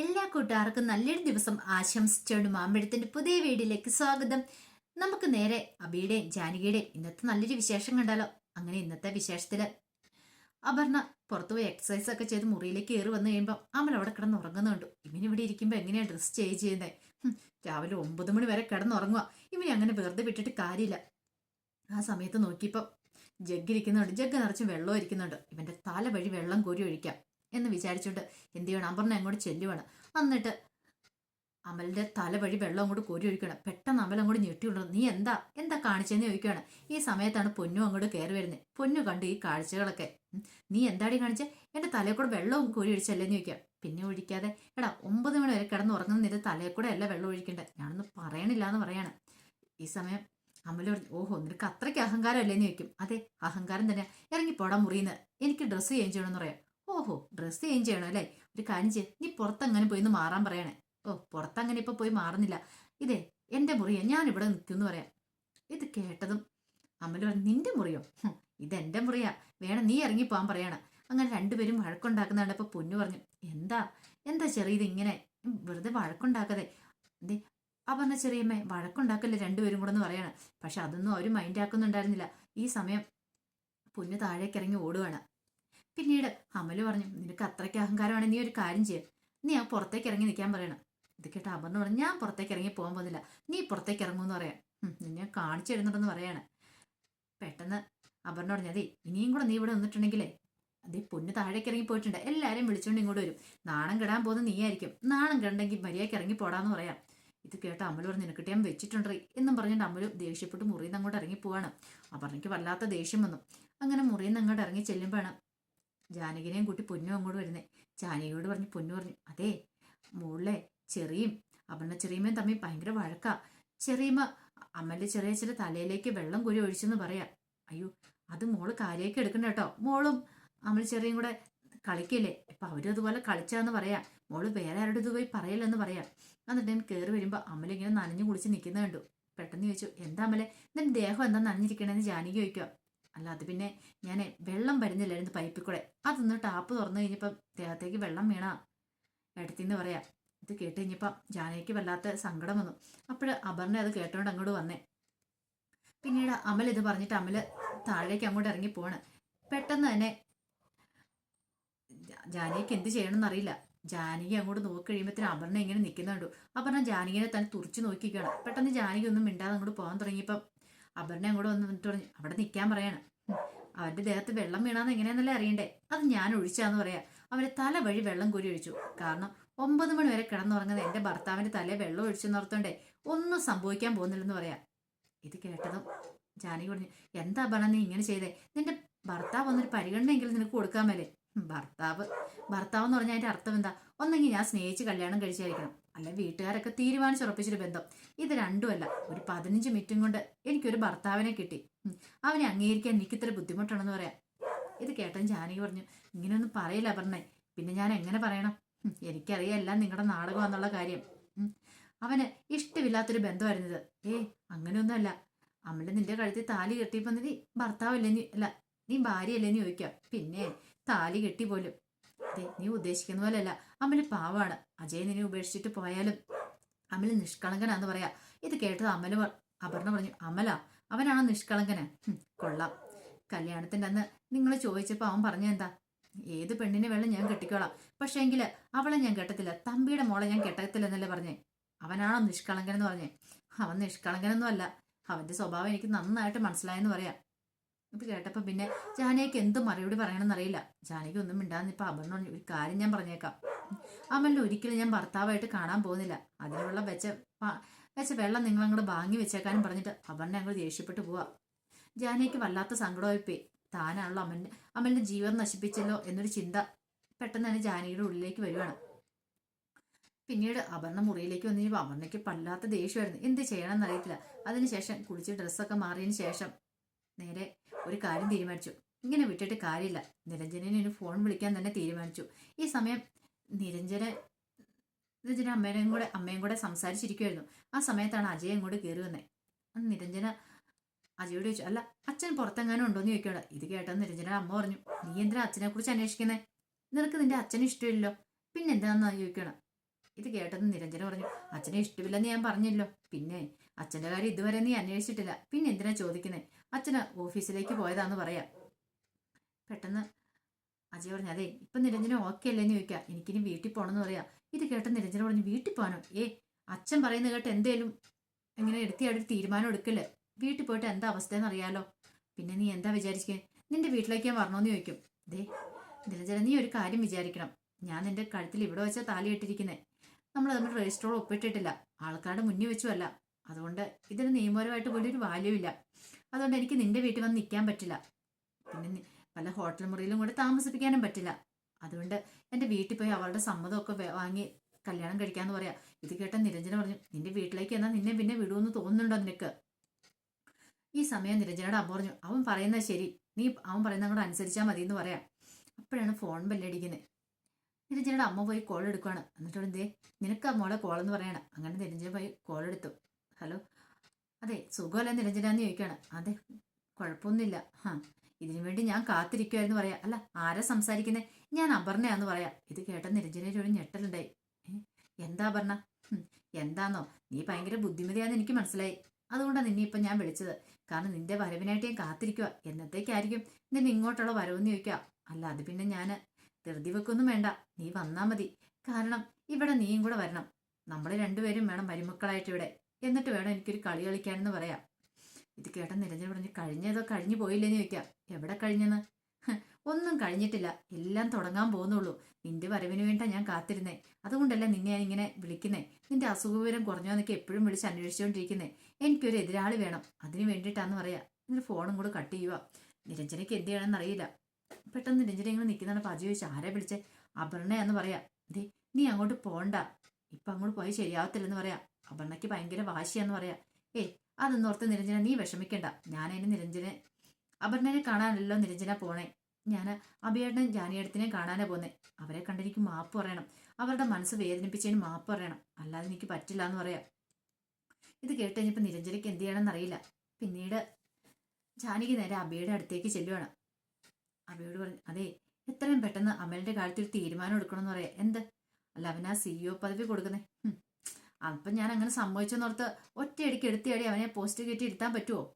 എല്ലാ കൂട്ടുകാർക്കും നല്ലൊരു ദിവസം ആശംസിച്ചുകൊണ്ട് മാമ്പഴത്തിന്റെ പുതിയ വീഡിയോയിലേക്ക് സ്വാഗതം. നമുക്ക് നേരെ അബിയുടെയും ജാനകിയുടെയും ഇന്നത്തെ നല്ലൊരു വിശേഷം കണ്ടാലോ? അങ്ങനെ ഇന്നത്തെ വിശേഷത്തിൽ അപർണ പുറത്തുപോയി എക്സസൈസ് ഒക്കെ ചെയ്ത് മുറിയിലേക്ക് കയറി വന്നു കഴിയുമ്പോൾ അമൽ അവിടെ കിടന്ന് ഉറങ്ങുന്നുണ്ട്. ഇവന് ഇവിടെ ഇരിക്കുമ്പോൾ എങ്ങനെയാണ് ഡ്രസ്സ് ചേഞ്ച് ചെയ്യുന്നത് രാവിലെ ഒമ്പത് മണി വരെ കിടന്നുറങ്ങുക ഇവനെ അങ്ങനെ വെറുതെ വിട്ടിട്ട് കാര്യമില്ല. ആ സമയത്ത് നോക്കിയപ്പോൾ ജഗ് ഇരിക്കുന്നുണ്ട് ജഗ് നിറച്ചും വെള്ളം ഇരിക്കുന്നുണ്ട്. ഇവന്റെ തല വഴി വെള്ളം കോരി ഒഴിക്കാം. എന്ന് വിചാരിച്ചുകൊണ്ട് എന്ത് ചെയ്യണം? അപർണ അങ്ങോട്ട് ചെല്ലുവാണ് എന്നിട്ട് അമലിന്റെ തല വഴി വെള്ളം അങ്ങോട്ട് കോരി ഒഴിക്കണം. പെട്ടെന്ന് അമൽ അങ്ങോട്ട് ഞെട്ടി ഞെട്ടിയുണ്ടോ നീ എന്താ? എന്താ കാണിച്ചെന്ന് ചോദിക്കുകയാണ് ഈ സമയത്താണ് പൊന്നു അങ്ങോട്ട് കയറി വരുന്നത് പൊന്നു കണ്ടു ഈ കാഴ്ചകളൊക്കെ. നീ എന്താടി കാണിച്ചേ? എന്റെ തലയിൽ കൂടെ വെള്ളം കോരി ഒഴിച്ചല്ലേന്ന് ചോദിക്കാം. പിന്നെ ഒഴിക്കാതെ എടാ ഒമ്പത് മണി വരെ കിടന്ന് ഉറങ്ങുന്ന നിന്റെ തലയിൽ കൂടെ അല്ല വെള്ളം ഒഴിക്കണ്ടേ? ഞാനൊന്നും പറയണില്ല എന്ന് പറയാണ്. ഈ സമയം അമല പറഞ്ഞു ഓഹോ നിനക്ക് അത്രയ്ക്ക് അഹങ്കാരം അല്ലേന്ന് ചോദിക്കും. അതെ അഹങ്കാരം തന്നെ ഇറങ്ങി പോടാൻ മുറിയുന്നത് എനിക്ക് ഡ്രസ്സ് ചേഞ്ച് ചെയ്യണമെന്ന് പറയാം. ഓഹോ ഡ്രസ്സ് ചേഞ്ച് ചെയ്യണം അല്ലേ? ഒരു കാര്യം ചെയ്യ. നീ പുറത്തങ്ങനെ പോയി ഒന്ന് മാറാൻ പറയണേ. ഓ പുറത്തങ്ങനെ ഇപ്പൊ പോയി മാറുന്നില്ല. ഇതേ എന്റെ മുറിയാ. ഞാൻ ഇവിടെ നിൽക്കുമെന്ന് പറയാം. ഇത് കേട്ടതും അമ്മ പറഞ്ഞു നിന്റെ മുറിയോ? ഇതെന്റെ മുറിയാ. വേണം നീ ഇറങ്ങി പോകാൻ പറയാണ്. അങ്ങനെ രണ്ടുപേരും വഴക്കുണ്ടാക്കുന്നതാണ് ഇപ്പൊ പൊന്നു പറഞ്ഞു. എന്താ? എന്താ ചെറിയത് ഇങ്ങനെ? വെറുതെ വഴക്കുണ്ടാക്കാതെ. ആ പറഞ്ഞ ചെറിയമ്മേ വഴക്കുണ്ടാക്കല്ലേ രണ്ടുപേരും കൂടെ എന്ന് പറയാണ്. പക്ഷെ അതൊന്നും അവർ മൈൻഡ് ആക്കുന്നുണ്ടായിരുന്നില്ല. ഈ സമയം പൊന്നു താഴേക്ക് ഇറങ്ങി ഓടുകയാണ് പിന്നീട് അമൽ പറഞ്ഞു നിനക്ക് അത്രയ്ക്ക് അഹങ്കാരമാണ് നീ ഒരു കാര്യം ചെയ്യാം. നീ ആ പുറത്തേക്ക് ഇറങ്ങി നിൽക്കാൻ പറയണം. ഇത് കേട്ട് അമർന്ന് പറഞ്ഞു ഞാൻ പുറത്തേക്ക് ഇറങ്ങി പോകാൻ പോകുന്നില്ല. നീ പുറത്തേക്ക് ഇറങ്ങുമെന്ന് പറയാം. "ഉം, നിന്നെ കാണിച്ചു തരുന്നുണ്ടെന്ന് പറയാണ്. പെട്ടെന്ന് അപർണ പറഞ്ഞു അതെ ഇനിയും കൂടെ നീ ഇവിടെ വന്നിട്ടുണ്ടെങ്കിലേ അതേ പൊന്ന് താഴേക്ക് ഇറങ്ങി പോയിട്ടുണ്ട്. എല്ലാവരും വിളിച്ചുകൊണ്ട് ഇങ്ങോട്ട് വരും. നാണം കെടാൻ പോകുന്ന നീയായിരിക്കും. നാണം കെടണ്ടെങ്കിൽ മര്യാദയ്ക്ക് ഇറങ്ങി പോടാന്ന് പറയാം. ഇത് കേട്ട് അമൽ പറഞ്ഞു നിനക്കിട്ട് ഞാൻ വെച്ചിട്ടുണ്ട് എന്നും പറഞ്ഞിട്ട് അമൽ ദേഷ്യപ്പെട്ട് മുറിയിൽ നിന്ന് അങ്ങോട്ട് ഇറങ്ങി പോവാണ്. അപർണയ്ക്ക് വല്ലാത്ത ദേഷ്യം വന്നു. അങ്ങനെ മുറിയിൽ നിന്ന് അങ്ങോട്ട് ഇറങ്ങി ചെല്ലുമ്പോഴാണ് ജാനകിനെയും കൂട്ടി പൊന്നും അങ്ങോട്ട് വരുന്നേ. ജാനകിയോട് പറഞ്ഞു പൊന്നു പറഞ്ഞു അതെ മോളെ ചെറിയും അപർണ ചെറിയമ്മയും തമ്മിൽ ഭയങ്കര വഴക്കാ. ചെറിയമ്മ അമ്മന്റെ ചെറിയ തലയിലേക്ക് വെള്ളം കുരി ഒഴിച്ചെന്ന് പറയാ. അയ്യോ അത് മോൾ കാര്യമൊക്കെ എടുക്കണ്ട കേട്ടോ. മോളും അമ്മ ചെറിയും കൂടെ കളിക്കല്ലേ? ഇപ്പൊ അവരും അതുപോലെ കളിച്ചാന്ന് പറയാം. മോൾ വേറെ ആരുടെ ഇത് പോയി പറയല്ലെന്ന് പറയാം. എന്നിട്ട് ഞാൻ കയറി വരുമ്പോ അമല ഇങ്ങനെ നനഞ്ഞു കുളിച്ച് നിൽക്കുന്ന കണ്ടു. പെട്ടെന്ന് ചോദിച്ചു എന്താ അമ്മലെ നിന്റെ ദേഹം എന്താ നനഞ്ഞിരിക്കണേന്ന് ജാനകി ചോദിക്കുക അല്ല അത് പിന്നെ ഞാൻ വെള്ളം വരുന്നില്ലായിരുന്നു പൈപ്പിൽ കൂടെ. അതൊന്ന് ടാപ്പ് തുറന്നു കഴിഞ്ഞപ്പം ദേഹത്തേക്ക് വെള്ളം വീണാ. എടുത്തിന്ന് പറയാം. ഇത് കേട്ട് കഴിഞ്ഞപ്പം ജാനകിക്ക് വല്ലാത്ത സങ്കടം വന്നു. അപ്പോഴ് അപർണ അത് കേട്ടോണ്ട് അങ്ങോട്ട് വന്നേ. പിന്നീട് അമൽ ഇത് പറഞ്ഞിട്ട് അമൽ താഴേക്ക് അങ്ങോട്ട് ഇറങ്ങി പോവാണ് പെട്ടെന്ന് തന്നെ ജാനയ്ക്ക് എന്ത് ചെയ്യണമെന്ന് അറിയില്ല. ജാനകി അങ്ങോട്ട് നോക്കി കഴിയുമ്പോഴത്തേനും അപർണ ഇങ്ങനെ നിൽക്കുന്നുണ്ടു. അപർണ ജാനകിനെ തന്നെ തുറച്ചു നോക്കിക്കണം. പെട്ടെന്ന് ജാനകി ഒന്നും മിണ്ടാതെ അങ്ങോട്ട് പോകാൻ തുടങ്ങിയപ്പം അപർണ അങ്ങോട്ട് വന്ന് വന്നിട്ട് പറഞ്ഞു അവിടെ നിൽക്കാൻ പറയാണ്. അവന്റെ ദേഹത്ത് വെള്ളം വീണാന്ന് എങ്ങനെയാന്നല്ലേ അറിയണ്ടേ? അത് ഞാൻ ഒഴിച്ചാന്ന് പറയാ. അവന്റെ തല വഴി വെള്ളം കോരി ഒഴിച്ചു. കാരണം ഒമ്പത് മണി വരെ കിടന്നുറങ്ങുന്ന എന്റെ ഭർത്താവിന്റെ തലയെ വെള്ളം ഒഴിച്ചു നിർത്തണ്ടേ ഒന്നും സംഭവിക്കാൻ പോകുന്നില്ലെന്ന് പറയാ. ഇത് കേട്ടതും ജാനകി പറഞ്ഞു എന്താ പറഞ്ഞ നീ ഇങ്ങനെ ചെയ്തേ? നിന്റെ ഭർത്താവ് ഒന്നൊരു പരിഗണനയെങ്കിലും നിനക്ക് കൊടുക്കാൻ മേലേ. ഭർത്താവ് ഭർത്താവ് എന്ന് പറഞ്ഞാൽ അതിന്റെ അർത്ഥം എന്താ? ഒന്നെങ്കിൽ ഞാൻ സ്നേഹിച്ച് കല്യാണം കഴിച്ചായിരിക്കണം. അല്ല വീട്ടുകാരൊക്കെ തീരുമാനിച്ചുറപ്പിച്ചൊരു ബന്ധം. ഇത് രണ്ടുമല്ല ഒരു പതിനഞ്ച് മിനിറ്റും കൊണ്ട് എനിക്കൊരു ഭർത്താവിനെ കിട്ടി. അവനെ അംഗീകരിക്കാൻ എനിക്ക് ഇത്ര ബുദ്ധിമുട്ടാണെന്ന് പറയാം. ഇത് കേട്ടൻ ജാനകി പറഞ്ഞു ഇങ്ങനെയൊന്നും പറയില്ല പറഞ്ഞേ പിന്നെ ഞാൻ എങ്ങനെ പറയണം? ഉം, എനിക്കറിയാം എല്ലാം നിങ്ങളുടെ നാടകമാണെന്നുള്ള കാര്യം. ഉം, അവന് ഇഷ്ടമില്ലാത്തൊരു ബന്ധമായിരുന്നത്. ഏ അങ്ങനെയൊന്നുമല്ല. അമ്മൽ നിന്റെ കഴുത്തിൽ താലി കെട്ടിയപ്പോൾ നീ ഭർത്താവല്ലേ നീ അല്ല നീ ഭാര്യയല്ലേ നീ ചോദിക്കാം. പിന്നെ താലി കെട്ടി പോലും. ദേ, നീ ഉദ്ദേശിക്കുന്ന പോലെയല്ല. അമൽ പാവാണ്. അജയ് നിന്നെ ഉപേക്ഷിച്ചിട്ട് പോയാലും. അമൽ നിഷ്കളങ്കനാന്ന് പറയാ. ഇത് കേട്ടത് അമൽ അപർണ പറഞ്ഞു അമല അവനാണോ നിഷ്കളങ്കന്? കൊള്ളാം. കല്യാണത്തിന്റെ അന്ന് നിങ്ങൾ ചോദിച്ചപ്പോൾ അവൻ പറഞ്ഞ എന്താ? ഏത് പെണ്ണിനെ വേണം ഞാൻ കെട്ടിക്കോളാം. പക്ഷേ എങ്കിൽ അവളെ ഞാൻ കെട്ടത്തില്ല. തമ്പിയുടെ മോളെ ഞാൻ കെട്ടത്തില്ല എന്നല്ലേ പറഞ്ഞേ. അവനാണോ നിഷ്കളങ്കൻ എന്ന് പറഞ്ഞേ. അവൻ നിഷ്കളങ്കനൊന്നും അല്ല അവന്റെ സ്വഭാവം എനിക്ക് നന്നായിട്ട് മനസ്സിലായെന്ന് പറയാം. ഇത് കേട്ടപ്പോ പിന്നെ ജാനയ്ക്ക് എന്ത് മറുപടി പറയണമെന്ന് അറിയില്ല ജാനകി ഒന്നും മിണ്ടാന്ന് ഇപ്പൊ അപർണ ഒരു കാര്യം ഞാൻ പറഞ്ഞേക്കാം. അമലിനെ ഒരിക്കലും ഞാൻ ഭർത്താവായിട്ട് കാണാൻ പോകുന്നില്ല. അതിനുള്ള വെച്ച വെച്ച വെള്ളം നിങ്ങൾ അങ്ങോട്ട് വാങ്ങി വെച്ചേക്കാനും പറഞ്ഞിട്ട് അപർണ അങ്ങോട്ട് ദേഷ്യപ്പെട്ടു പോവാ. ജാനയ്ക്ക് വല്ലാത്ത സങ്കടമായിപ്പോയി. താനാണല്ലോ അമലിന് അമലിന്റെ ജീവൻ നശിപ്പിച്ചല്ലോ എന്നൊരു ചിന്ത പെട്ടെന്ന് തന്നെ ജാനകിയുടെ ഉള്ളിലേക്ക് വരുവാണ്. പിന്നീട് അപർണ മുറിയിലേക്ക് വന്നു കഴിഞ്ഞപ്പോൾ അപർണയ്ക്ക് വല്ലാത്ത ദേഷ്യമായിരുന്നു. എന്ത് ചെയ്യണമെന്ന് അറിയത്തില്ല അതിനുശേഷം കുളിച്ച് ഡ്രസ്സൊക്കെ മാറിയതിന് ശേഷം നേരെ ഒരു കാര്യം തീരുമാനിച്ചു. ഇങ്ങനെ വിട്ടിട്ട് കാര്യമില്ല. നിരഞ്ജനെ ഒരു ഫോൺ വിളിക്കാൻ തന്നെ തീരുമാനിച്ചു. ഈ സമയം നിരഞ്ജന നിരഞ്ജന അമ്മേനെയും കൂടെ അമ്മയും കൂടെ സംസാരിച്ചിരിക്കുമായിരുന്നു ആ സമയത്താണ് അജയ് അങ്ങോട്ട് കയറി വന്നത് അന്ന് നിരഞ്ജന അജയോട് ചോദിച്ചു അല്ല അച്ഛൻ പുറത്തെങ്ങാനും ഉണ്ടോ എന്ന് ചോദിക്കണം ഇത് കേട്ടെന്ന് നിരഞ്ജന അമ്മ പറഞ്ഞു നീ എന്തിനാ അച്ഛനെ കുറിച്ച് അന്വേഷിക്കുന്നത് നിനക്ക് നിന്റെ അച്ഛന് ഇഷ്ടമില്ലല്ലോ. പിന്നെ എന്താണെന്നാ ചോദിക്കണം ഇത് കേട്ടെന്ന് നിരഞ്ജന പറഞ്ഞു അച്ഛനെ ഇഷ്ടമില്ലെന്ന് ഞാൻ പറഞ്ഞല്ലോ. പിന്നെ അച്ഛന്റെ കാര്യം ഇതുവരെ നീ അന്വേഷിച്ചിട്ടില്ല. പിന്നെ എന്തിനാ ചോദിക്കുന്നത് അച്ഛന് ഓഫീസിലേക്ക് പോയതാന്ന് പറയാം. പെട്ടെന്ന് അജയ് പറഞ്ഞു അതെ ഇപ്പൊ നിരഞ്ജന ഓക്കെ അല്ലേന്ന് ചോദിക്കുക. എനിക്കിനി വീട്ടിൽ പോകണമെന്ന് പറയാം. ഇത് കേട്ട നിരഞ്ജന പറഞ്ഞു വീട്ടിൽ പോകാനോ? ഏ അച്ഛൻ പറയുന്നത് കേട്ട് എന്തേലും ഇങ്ങനെ എടുത്തിയാടൊരു തീരുമാനം എടുക്കല്ലേ? വീട്ടിൽ പോയിട്ട് എന്താ അവസ്ഥയെന്ന് അറിയാലോ. പിന്നെ നീ എന്താ വിചാരിക്കുക നിന്റെ വീട്ടിലേക്ക് ഞാൻ വരണോന്ന് ചോദിക്കും. ദേ നിരഞ്ജന നീ ഒരു കാര്യം വിചാരിക്കണം. ഞാൻ നിന്റെ കഴുത്തിൽ ഇവിടെ വെച്ചാൽ താലി ഇട്ടിരിക്കുന്നത് നമ്മൾ തമ്മിൽ രജിസ്റ്ററോട് ഒപ്പിട്ടിട്ടില്ല. ആൾക്കാരുടെ മുന്നിൽ വെച്ചുമല്ല. അതുകൊണ്ട് ഇതിന് നിയമപരമായിട്ട് പോലും ഒരു വാല്യൂ ഇല്ല. അതുകൊണ്ട് എനിക്ക് നിന്റെ വീട്ടിൽ വന്ന് നിൽക്കാൻ പറ്റില്ല. പിന്നെ പല ഹോട്ടൽ മുറിയിലും കൂടെ താമസിപ്പിക്കാനും പറ്റില്ല. അതുകൊണ്ട് എന്റെ വീട്ടിൽ പോയി അവളുടെ സമ്മതമൊക്കെ വാങ്ങി കല്യാണം കഴിക്കാമെന്ന് പറയാം. ഇത് കേട്ട നിരഞ്ജന പറഞ്ഞു നിന്റെ വീട്ടിലേക്ക് എന്നാൽ നിന്നെ പിന്നെ വിടുമെന്ന് തോന്നുന്നുണ്ടോ നിനക്ക്? ഈ സമയം നിരഞ്ജനയുടെ അമ്മ പറഞ്ഞു അവൻ പറയുന്നത് ശരി. നീ അവൻ പറയുന്ന അങ്ങോട്ട് അനുസരിച്ചാൽ മതി എന്ന് പറയാം. അപ്പോഴാണ് ഫോൺ ബെല്ലടിക്കുന്നത് നിരഞ്ജനയുടെ അമ്മ പോയി കോൾ എടുക്കുകയാണ് എന്നിട്ട് എന്തേ നിനക്ക് മോളെ കോൾ എന്ന് പറയണം. അങ്ങനെ നിരഞ്ജന പോയി കോൾ എടുത്തു. ഹലോ അതെ സുഖമല്ല നിരഞ്ജന എന്ന് ചോദിക്കുകയാണ്. അതെ കുഴപ്പമൊന്നുമില്ല. ഹാ ഇതിനു വേണ്ടി ഞാൻ കാത്തിരിക്കുമായിരുന്നു പറയാ. അല്ല ആരാ സംസാരിക്കുന്നത് ഞാൻ അപർണയാന്ന് പറയാം. ഇത് കേട്ട നിരഞ്ജനയുടെ ഒരു ഞെട്ടലുണ്ടായി. എന്താ അപർണ? എന്താന്നോ? നീ ഭയങ്കര ബുദ്ധിമതിയാന്ന് എനിക്ക് മനസ്സിലായി. അതുകൊണ്ടാണ് നിന്നെ ഇപ്പം ഞാൻ വിളിച്ചത്. കാരണം നിന്റെ വരവിനായിട്ട് ഞാൻ കാത്തിരിക്കുക എന്നത്തേക്കായിരിക്കും നിന്നെ ഇങ്ങോട്ടുള്ള വരവെന്ന് ചോദിക്കുക. അല്ല അത് പിന്നെ ഞാൻ ധൃതി വെക്കൊന്നും വേണ്ട. നീ വന്നാ മതി. കാരണം ഇവിടെ നീയും കൂടെ വരണം. നമ്മൾ രണ്ടുപേരും വേണം മരുമക്കളായിട്ട് ഇവിടെ. എന്നിട്ട് വേണം എനിക്കൊരു കളി കളിക്കാനെന്ന് പറയാം ഇത് കേട്ട നിരഞ്ജന പറഞ്ഞു കഴിഞ്ഞതോ? കഴിഞ്ഞു പോയില്ലെന്ന് ചോദിക്കാം. എവിടെ കഴിഞ്ഞെന്ന്? ഒന്നും കഴിഞ്ഞിട്ടില്ല. എല്ലാം തുടങ്ങാൻ പോകുന്നുള്ളൂ. നിന്റെ വരവിന് വേണ്ട ഞാൻ കാത്തിരുന്നേ. അതുകൊണ്ടല്ല നിന്നെ ഞാൻ ഇങ്ങനെ വിളിക്കുന്നേ? നിന്റെ അസുഖവിവരം കുറഞ്ഞോന്നൊക്കെ എപ്പോഴും വിളിച്ച് അന്വേഷിച്ചുകൊണ്ടിരിക്കുന്നേ എനിക്കൊരു എതിരാളി വേണം. അതിന് വേണ്ടിയിട്ടാന്ന് പറയാ. എന്നിട്ട് ഫോണും കൂടെ കട്ട് ചെയ്യുക നിരഞ്ജനയ്ക്ക് എന്ത് ചെയ്യണമെന്ന് അറിയില്ല. പെട്ടെന്ന് നിരഞ്ജന ഇങ്ങനെ നിൽക്കുന്നതാണ് പതി ചോദിച്ചു. ആരെ വിളിച്ചേ? അപർണയാന്ന് പറയാം. ദേ നീ അങ്ങോട്ട് പോണ്ട. ഇപ്പം അങ്ങോട്ട് പോയി ശരിയാവത്തില്ലെന്ന് പറയാ. അപർണയ്ക്ക് ഭയങ്കര വാശിയാന്ന് പറയാ. ഏയ് അതൊന്നും ഓർത്ത് നിരഞ്ജന നീ വിഷമിക്കണ്ട. ഞാൻ അതിന് നിരഞ്ജന അപർണനെ കാണാനല്ലോ നിരഞ്ജന പോണേ. ഞാൻ അഭിയേട്ടനും ജാനിയേട്ടത്തിനെ കാണാനാ പോന്നെ. അവരെ കണ്ടെനിക്ക് മാപ്പ് പറയണം. അവരുടെ മനസ്സ് വേദനിപ്പിച്ചതിന് മാപ്പ് പറയണം. അല്ലാതെ എനിക്ക് പറ്റില്ല എന്ന് പറയാം. ഇത് കേട്ട് കഴിഞ്ഞപ്പോൾ നിരഞ്ജനയ്ക്ക് എന്ത് ചെയ്യണമെന്ന് അറിയില്ല പിന്നീട് ജാനകി നേരെ അബിയുടെ അടുത്തേക്ക് ചെല്ലുവാണ്. അബിയോട് പറഞ്ഞു അതെ എത്രയും പെട്ടെന്ന് അമലിന്റെ കാര്യത്തിൽ തീരുമാനം എടുക്കണമെന്ന് പറയാം. എന്ത്? അല്ല അവനാ സിഇഒ പദവി കൊടുക്കുന്നേ. അപ്പം ഞാൻ അങ്ങനെ സംഭവിച്ചെന്നോർത്ത് ഒറ്റയടിക്ക് എടുത്തിയടി അവനെ പോസ്റ്റ് കയറ്റി ഇരുത്താൻ പറ്റുമോ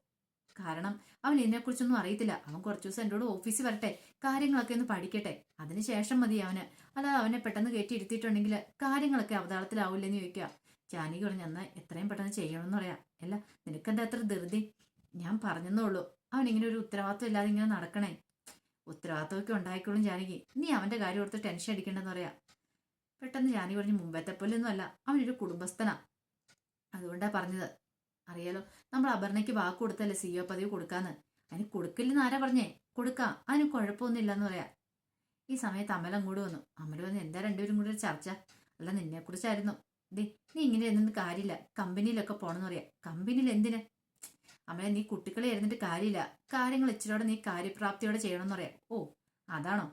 കാരണം അവൻ ഇതിനെക്കുറിച്ചൊന്നും അറിയത്തില്ല. അവൻ കുറച്ച് ദിവസം എന്നോട് ഓഫീസിൽ വരട്ടെ കാര്യങ്ങളൊക്കെ ഒന്ന് പഠിക്കട്ടെ. അതിനുശേഷം മതി അവന്. അല്ലാതെ അവനെ പെട്ടെന്ന് കയറ്റി ഇരുത്തിയിട്ടുണ്ടെങ്കിൽ കാര്യങ്ങളൊക്കെ അവതാളത്തിലാവില്ലെന്ന് ചോദിക്കുക. ജാനകി പറഞ്ഞു എന്നാൽ എത്രയും പെട്ടെന്ന് ചെയ്യണമെന്ന് പറയാം. അല്ല നിനക്കെന്താ അത്ര ധൃതി? ഞാൻ പറഞ്ഞെന്നേ ഉള്ളൂ. അവൻ ഇങ്ങനെ ഒരു ഉത്തരവാദിത്വം ഇല്ലാതെ ഇങ്ങനെ നടക്കണേ. ഉത്തരവാദിത്വമൊക്കെ ഉണ്ടായിക്കോളും ജാനകി. നീ അവന്റെ കാര്യം ഓർത്ത് ടെൻഷൻ അടിക്കണ്ടെന്ന് പറയാം. പെട്ടെന്ന് ജാനി പറഞ്ഞു മുമ്പത്തെ പോലെയൊന്നും അല്ല അവനൊരു കുടുംബസ്ഥനാ. അതുകൊണ്ടാ പറഞ്ഞത്. അറിയാലോ നമ്മൾ അപർണയ്ക്ക് വാക്ക് കൊടുത്തല്ലേ സിഇഒ പതിവ് കൊടുക്കാന്ന്? അതിന് കൊടുക്കില്ലെന്ന് ആരാ പറഞ്ഞേ? കൊടുക്കാം. അതിന് കുഴപ്പമൊന്നുമില്ല എന്ന് പറയാം. ഈ സമയത്ത് അമൽ അങ്ങോട്ട് വന്നു. അമൽ വന്ന് എന്താ രണ്ടുപേരും കൂടി ഒരു ചർച്ച? അല്ല നിന്നെ കുറിച്ചായിരുന്നു ദേ നീ ഇങ്ങനെ ഇരുന്നിട്ട് കാര്യമില്ല. കമ്പനിയിലൊക്കെ പോണെന്ന് പറയാം. കമ്പനിയിൽ എന്തിന്? അമല നീ കുട്ടികളെ ഇരുന്നിട്ട് കാര്യമില്ല. കാര്യങ്ങൾ ഇച്ചിരിയോടെ നീ കാര്യപ്രാപ്തിയോടെ ചെയ്യണമെന്ന് പറയാം. ഓ അതാണോ?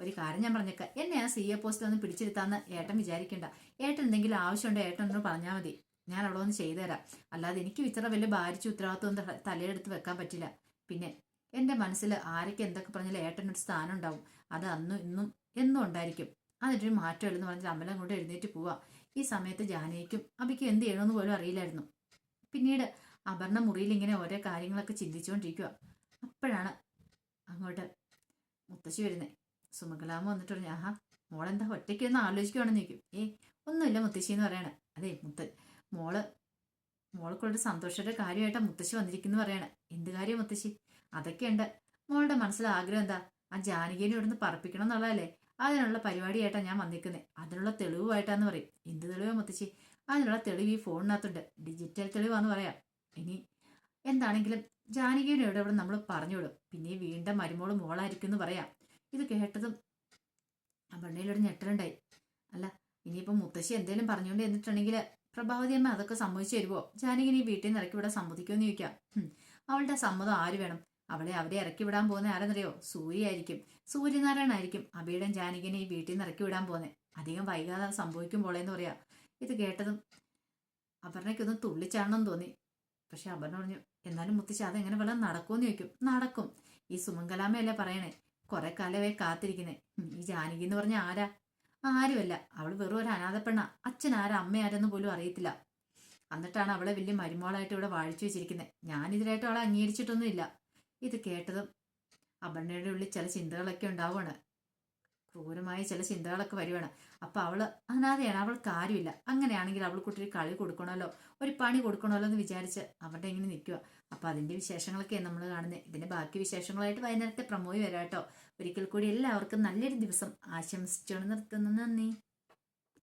ഒരു കാര്യം ഞാൻ പറഞ്ഞേക്കാം. എന്നെ ആ സി എ പോസ്റ്റിൽ ഒന്ന് പിടിച്ചിരുത്താന്ന് ഏട്ടൻ വിചാരിക്കണ്ട. ഏട്ടൻ എന്തെങ്കിലും ആവശ്യമുണ്ടോ ഏട്ടൻ ഒന്ന് പറഞ്ഞാൽ മതി. ഞാൻ അവിടെ ഒന്ന് ചെയ്തു തരാം അല്ലാതെ എനിക്ക് ഇത്ര വലിയ ഭാരിച്ച ഉത്തരവാദിത്വം തലയെടുത്ത് വെക്കാൻ പറ്റില്ല. പിന്നെ എന്റെ മനസ്സിൽ ആരൊക്കെ എന്തൊക്കെ പറഞ്ഞാലും ഏട്ടനൊരു സ്ഥാനം ഉണ്ടാവും. അത് അന്നും ഇന്നും എന്നും ഉണ്ടായിരിക്കും. അതിനൊരു മാറ്റമില്ലെന്ന് പറഞ്ഞിട്ട് അമലം കൊണ്ട് എഴുന്നേറ്റ് പോവാം. ഈ സമയത്ത് ജാനകിക്കും അബിക്കും എന്ത് ചെയ്യണമെന്ന് പോലും അറിയില്ലായിരുന്നു. പിന്നീട് അപർണ മുറിയിൽ ഇങ്ങനെ ഓരോ കാര്യങ്ങളൊക്കെ ചിന്തിച്ചുകൊണ്ടിരിക്കുക അപ്പോഴാണ് അങ്ങോട്ട് മുത്തശ്ശി വരുന്നത് സുമകലാമ വന്നിട്ട് പറഞ്ഞു ആഹാ മോളെന്താ ഒറ്റയ്ക്ക് ഒന്ന് ആലോചിക്കുവാണെന്ന് ചോദിക്കും. ഏ ഒന്നുമില്ല മുത്തശ്ശി എന്ന് പറയണേ. അതെ മുത്ത മോൾ മോൾക്കുള്ളൊരു സന്തോഷയുടെ കാര്യമായിട്ടാണ് മുത്തശ്ശി വന്നിരിക്കുന്നു പറയണേ. എന്ത് കാര്യം മുത്തശ്ശി? അതൊക്കെയുണ്ട്. മോളുടെ മനസ്സിൽ ആഗ്രഹം എന്താ? ആ ജാനകിനെ ഇവിടുന്ന് പറപ്പിക്കണം എന്നുള്ളതല്ലേ? അതിനുള്ള പരിപാടിയായിട്ടാണ് ഞാൻ വന്നിരിക്കുന്നത് അതിനുള്ള തെളിവുമായിട്ടാന്ന് പറയും. എന്ത് തെളിവാ മുത്തശ്ശി? അതിനുള്ള തെളിവ് ഈ ഫോണിനകത്തുണ്ട്. ഡിജിറ്റൽ തെളിവാന്ന് പറയാം. ഇനി എന്താണെങ്കിലും ജാനകിയുടെ ഇവിടെ ഇവിടെ നമ്മൾ പറഞ്ഞുവിടും. പിന്നെ വീണ്ടും മരുമോൾ മോളായിരിക്കും എന്ന് പറയാം. ഇത് കേട്ടതും ആ പെണ്ണയിലൊരു ഞെട്ടലുണ്ടായി. അല്ല ഇനിയിപ്പം മുത്തശ്ശി എന്തേലും പറഞ്ഞുകൊണ്ട് എന്നിട്ടുണ്ടെങ്കിൽ പ്രഭാവതി അമ്മ അതൊക്കെ സമ്മതിച്ചു തരുമോ ജാനകിനി വീട്ടിൽ നിന്ന് ഇറക്കി വിടാൻ സമ്മതിക്കുമെന്ന് ചോദിക്കാം. അവളുടെ സമ്മതം ആര് വേണം? അവളെ അവരെ ഇറക്കി വിടാൻ പോകുന്ന ആരെന്നറിയോ? സൂര്യ ആയിരിക്കും. സൂര്യനാരായണ ആയിരിക്കും അബിയുടെ ജാനകിനെ ഈ വീട്ടിൽ നിന്ന് ഇറക്കി വിടാൻ പോകുന്നത് അധികം വൈകാതെ സംഭവിക്കുമ്പോളേന്ന് പറയാ. ഇത് കേട്ടതും അപർണയ്ക്കൊന്നും തുള്ളിച്ചാണെന്ന് തോന്നി. പക്ഷെ അപർണ പറഞ്ഞു എന്നാലും മുത്തശ്ശി അതെങ്ങനെ വെള്ളം നടക്കുമെന്ന് ചോദിക്കും. നടക്കും. ഈ സുമംഗലാമയല്ലേ പറയണേ? കുറെ കാലമേ കാത്തിരിക്കുന്നേ. ഈ ജാനകി എന്ന് പറഞ്ഞ ആരാ? ആരുമല്ല. അവൾ വെറും ഒരു അനാഥപ്പെണ്ണ അച്ഛൻ ആരാ? അമ്മ ആരെന്ന് പോലും അറിയത്തില്ല. എന്നിട്ടാണ് അവളെ വലിയ മരുമോളായിട്ട് ഇവിടെ വാഴിച്ചു വെച്ചിരിക്കുന്നത് ഞാനിതിനായിട്ട് അവളെ അംഗീകരിച്ചിട്ടൊന്നുമില്ല. ഇത് കേട്ടതും അപർണയുടെ ഉള്ളിൽ ചില ചിന്തകളൊക്കെ ഉണ്ടാവുകയാണ് ക്രൂരമായ ചില ചിന്തകളൊക്കെ വരുവാണ്. അപ്പൊ അവൾ അനാഥയാണ്. അവൾക്ക് ആരുമില്ല. അങ്ങനെയാണെങ്കിൽ അവൾ കുട്ടി ഒരു കളി കൊടുക്കണമല്ലോ. ഒരു പണി കൊടുക്കണമല്ലോ എന്ന് വിചാരിച്ച് അവരുടെ ഇങ്ങനെ നിൽക്കുക അപ്പൊ അതിന്റെ വിശേഷങ്ങളൊക്കെയാണ് നമ്മൾ കാണുന്നത് ഇതിന്റെ ബാക്കി വിശേഷങ്ങളായിട്ട് വൈകുന്നേരത്തെ പ്രമോയി വരാട്ടോ. ഒരിക്കൽ കൂടി എല്ലാവർക്കും നല്ലൊരു ദിവസം ആശംസിച്ചുകൊണ്ട് നിർത്തുന്നു. നന്ദി.